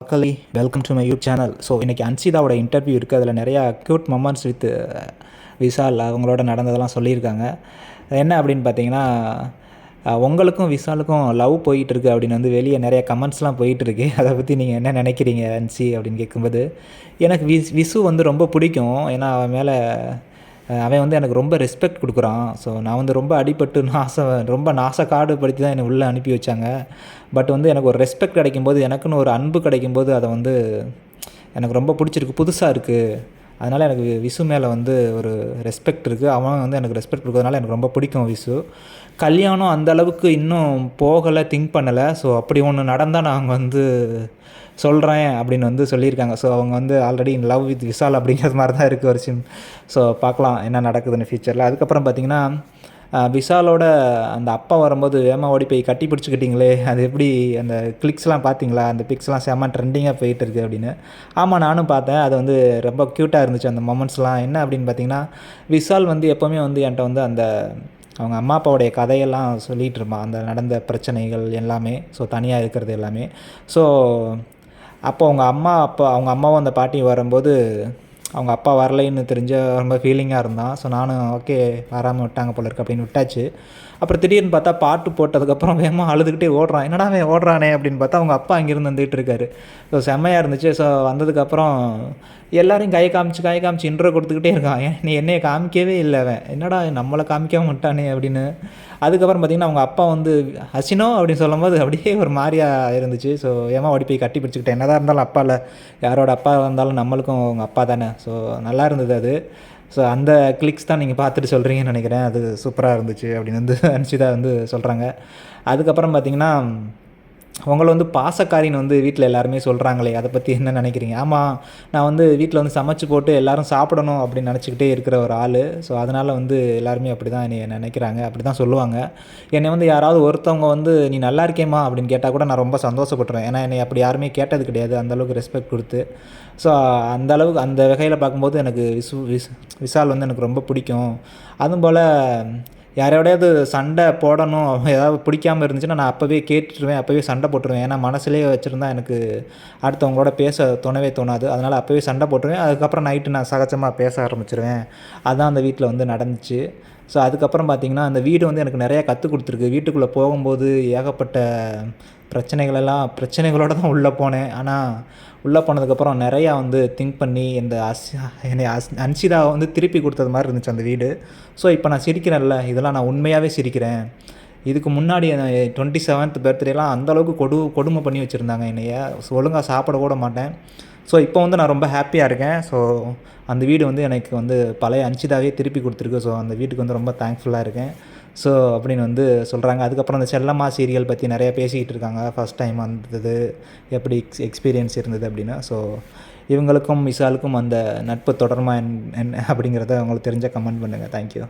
மக்களே welcome to my YouTube channel so இன்றைக்கி அன்சிதாவோட இன்டர்வியூ இருக்குது அதில் நிறையா க்யூட் மொமெண்ட்ஸ் வித் விஷால் அவங்களோட நடந்ததெல்லாம் சொல்லியிருக்காங்க. என்ன அப்படின்னு பார்த்தீங்கன்னா uh, உங்களுக்கும் விஷாலுக்கும் லவ் போயிட்டுருக்கு அப்படின்னு வந்து வெளியே நிறைய கமெண்ட்ஸ்லாம் போயிட்டுருக்கு. அதை பற்றி நீங்கள் என்ன நினைக்கிறீங்க அன்சி அப்படின்னு கேட்கும்போது எனக்கு வி விசு வந்து ரொம்ப பிடிக்கும். ஏன்னா அவன் மேலே அவன் வந்து எனக்கு ரொம்ப ரெஸ்பெக்ட் கொடுக்குறான். ஸோ நான் வந்து ரொம்ப அடிபட்டு நாச ரொம்ப நாசக்காடு படுத்தி தான் என்னை உள்ளே அனுப்பி வச்சாங்க. பட் வந்து எனக்கு ஒரு ரெஸ்பெக்ட் கிடைக்கும்போது எனக்குன்னு ஒரு அன்பு கிடைக்கும்போது அதை வந்து எனக்கு ரொம்ப பிடிச்சிருக்கு புதுசாக இருக்குது அதனால் எனக்கு விசு மேலே வந்து ஒரு ரெஸ்பெக்ட் இருக்குது அவன் வந்து எனக்கு ரெஸ்பெக்ட் கொடுக்கறதுனால எனக்கு ரொம்ப பிடிக்கும் விசு. கல்யாணம் அந்த அளவுக்கு இன்னும் போகலை திங்க் பண்ணலை. ஸோ அப்படி ஒன்று நடந்தால் நாங்கள் வந்து சொல்கிறேன் அப்படின்னு வந்து சொல்லியிருக்காங்க. ஸோ அவங்க வந்து already in love with Vishal அப்படிங்கிறது மாதிரி தான் இருக்குது ஒரு சிம் ஸோ பார்க்கலாம் என்ன நடக்குதுன்னு ஃபியூச்சரில் அதுக்கப்புறம் பார்த்திங்கன்னா விஷாலோட அந்த அப்பா வரும்போது வேமா ஓடி போய் கட்டி பிடிச்சிக்கிட்டிங்களே? அது எப்படி அந்த கிளிக்ஸ்லாம் பார்த்தீங்களா? அந்த பிக்ஸ்லாம் செம்ம ட்ரெண்டிங்காக போயிட்டு இருக்கு அப்படின்னு. ஆமாம் நானும் பார்த்தேன். அது வந்து ரொம்ப க்யூட்டாக இருந்துச்சு அந்த மொமெண்ட்ஸ்லாம். என்ன அப்படின்னு பார்த்தீங்கன்னா விஷால் வந்து எப்போவுமே வந்து என்கிட்ட வந்து அந்த அவங்க அம்மா அப்பாவுடைய கதையெல்லாம் சொல்லிகிட்டு இருப்பான். அந்த நடந்த பிரச்சனைகள் எல்லாமே. ஸோ தனியாக இருக்கிறது எல்லாமே. ஸோ அப்போ அவங்க அம்மா அப்பா அவங்க அம்மாவும் அந்த பாட்டியும் வரும்போது அவங்க அப்பா வரலைன்னு தெரிஞ்ச ரொம்ப ஃபீலிங்காக இருந்தான். ஸோ நானும் ஓகே வராமல் விட்டாங்க போல இருக்கு அப்படின்னு விட்டாச்சு. அப்புறம் திடீர்னு பார்த்தா பாட்டு போட்டதுக்கப்புறம் வேகமாக அழுதுகிட்டே ஓடுறான். என்னடா அவன் ஓடுறானே அப்படின்னு பார்த்தா அவங்க அப்பா அங்கேருந்து வந்துகிட்டு இருக்காரு. ஸோ செம்மையாக இருந்துச்சு. ஸோ வந்ததுக்கப்புறம் எல்லாரையும் கை காமிச்சு கை காமிச்சு இன்ட்ரோ கொடுத்துக்கிட்டே இருக்கான். நீ என்னையை காமிக்கவே இல்லை அவன். என்னடா நம்மளை காமிக்க விட்டானே அப்படின்னு. அதுக்கப்புறம் பார்த்தீங்கன்னா அவங்க அப்பா வந்து ஹசினோ அப்படின்னு சொல்லும்போது அப்படியே ஒரு மாதிரியாக இருந்துச்சு. ஸோ ஏமா ஓடி போய் கட்டி பிடிச்சிக்கிட்டேன். என்னதான் இருந்தாலும் அப்பா இல்லை. யாரோட அப்பா இருந்தாலும் நம்மளுக்கும் அவங்க அப்பா தானே. ஸோ நல்லா இருந்தது அது. ஸோ அந்த கிளிக்ஸ் தான் நீங்கள் பார்த்துட்டு சொல்கிறீங்கன்னு நினைக்கிறேன். அது சூப்பராக இருந்துச்சு அப்படின்னு வந்து அனுஷிதா வந்து சொல்கிறாங்க அதுக்கப்புறம் பார்த்தீங்கன்னா உங்களை வந்து பாசக்காரின்னு வந்து வீட்டில் எல்லாருமே சொல்கிறாங்களே அதை பற்றி என்ன நினைக்கிறீங்க? ஆமாம் நான் வந்து வீட்டில் வந்து சமைச்சு போட்டு எல்லோரும் சாப்பிடணும் அப்படின்னு நினச்சிக்கிட்டே இருக்கிற ஒரு ஆள். ஸோ அதனால் வந்து எல்லாருமே அப்படி தான் என்னை நினைக்கிறாங்க. அப்படி தான் சொல்லுவாங்க. என்னை வந்து யாராவது ஒருத்தவங்க வந்து நீ நல்லா இருக்கேம்மா அப்படின்னு கேட்டால் கூட நான் ரொம்ப சந்தோஷப்படுறேன் ஏன்னா என்னை அப்படி யாருமே கேட்டது கிடையாது அந்தளவுக்கு ரெஸ்பெக்ட் கொடுத்து. ஸோ அந்த அளவுக்கு அந்த வகையில் பார்க்கும்போது எனக்கு விசு விஸ் விஷால் வந்து எனக்கு ரொம்ப பிடிக்கும். அதுவும் போல் யாரோடையாவது சண்டை போடணும் ஏதாவது பிடிக்காம இருந்துச்சுன்னா நான் அப்போவே கேட்டுருவேன் அப்போவே சண்டை போட்டுருவேன். ஏன்னா மனசுலேயே வச்சுருந்தா எனக்கு அடுத்தவங்களோட பேச தோணவே தோணாது. அதனால் அப்போவே சண்டை போட்டுருவேன். அதுக்கப்புறம் நைட்டு நான் சகஜமாக பேச ஆரம்பிச்சிருவேன். அதுதான் அந்த வீட்டில் வந்து நடந்துச்சு. ஸோ அதுக்கப்புறம் பார்த்திங்கன்னா அந்த வீடு வந்து எனக்கு நிறையா கற்றுக் கொடுத்துருக்கு. வீட்டுக்குள்ளே போகும்போது ஏகப்பட்ட பிரச்சனைகளெல்லாம் பிரச்சனைகளோடு தான் உள்ளே போனேன். ஆனால் உள்ளே போனதுக்கப்புறம் நிறையா வந்து திங்க் பண்ணி இந்த அஸ் என்னை அஸ் அன்சிதாவை வந்து திருப்பி கொடுத்தது மாதிரி இருந்துச்சு அந்த வீடு. ஸோ இப்போ நான் சிரிக்கிறேன்ல. இதெல்லாம் நான் உண்மையாகவே சிரிக்கிறேன். இதுக்கு முன்னாடி டுவெண்ட்டி செவன்த் பர்த்டேலாம் அந்தளவுக்கு கொடு கொடுமை பண்ணி வச்சுருந்தாங்க என்னைய. ஒழுங்காக சாப்பிட கூட மாட்டேன். ஸோ இப்போ வந்து நான் ரொம்ப ஹாப்பியாக இருக்கேன். ஸோ அந்த வீடு வந்து எனக்கு வந்து பழைய அன்சிதாவே திருப்பி கொடுத்துருக்கு. ஸோ அந்த வீட்டுக்கு வந்து ரொம்ப தேங்க்ஃபுல்லாக இருக்கேன். ஸோ அப்படின்னு வந்து சொல்கிறாங்க அதுக்கப்புறம் அந்த செல்லம்மா சீரியல் பற்றி நிறையா பேசிக்கிட்டு இருக்காங்க. ஃபஸ்ட் டைம் வந்தது எப்படி எக்ஸ் எக்ஸ்பீரியன்ஸ் இருந்தது அப்படின்னா ஸோ இவங்களுக்கும் விஷாலுக்கும் அந்த நட்பு தொடருமா என் என்ன அப்படிங்கிறத அவங்களுக்கு தெரிஞ்ச கமெண்ட் பண்ணுங்கள் தேங்க்யூ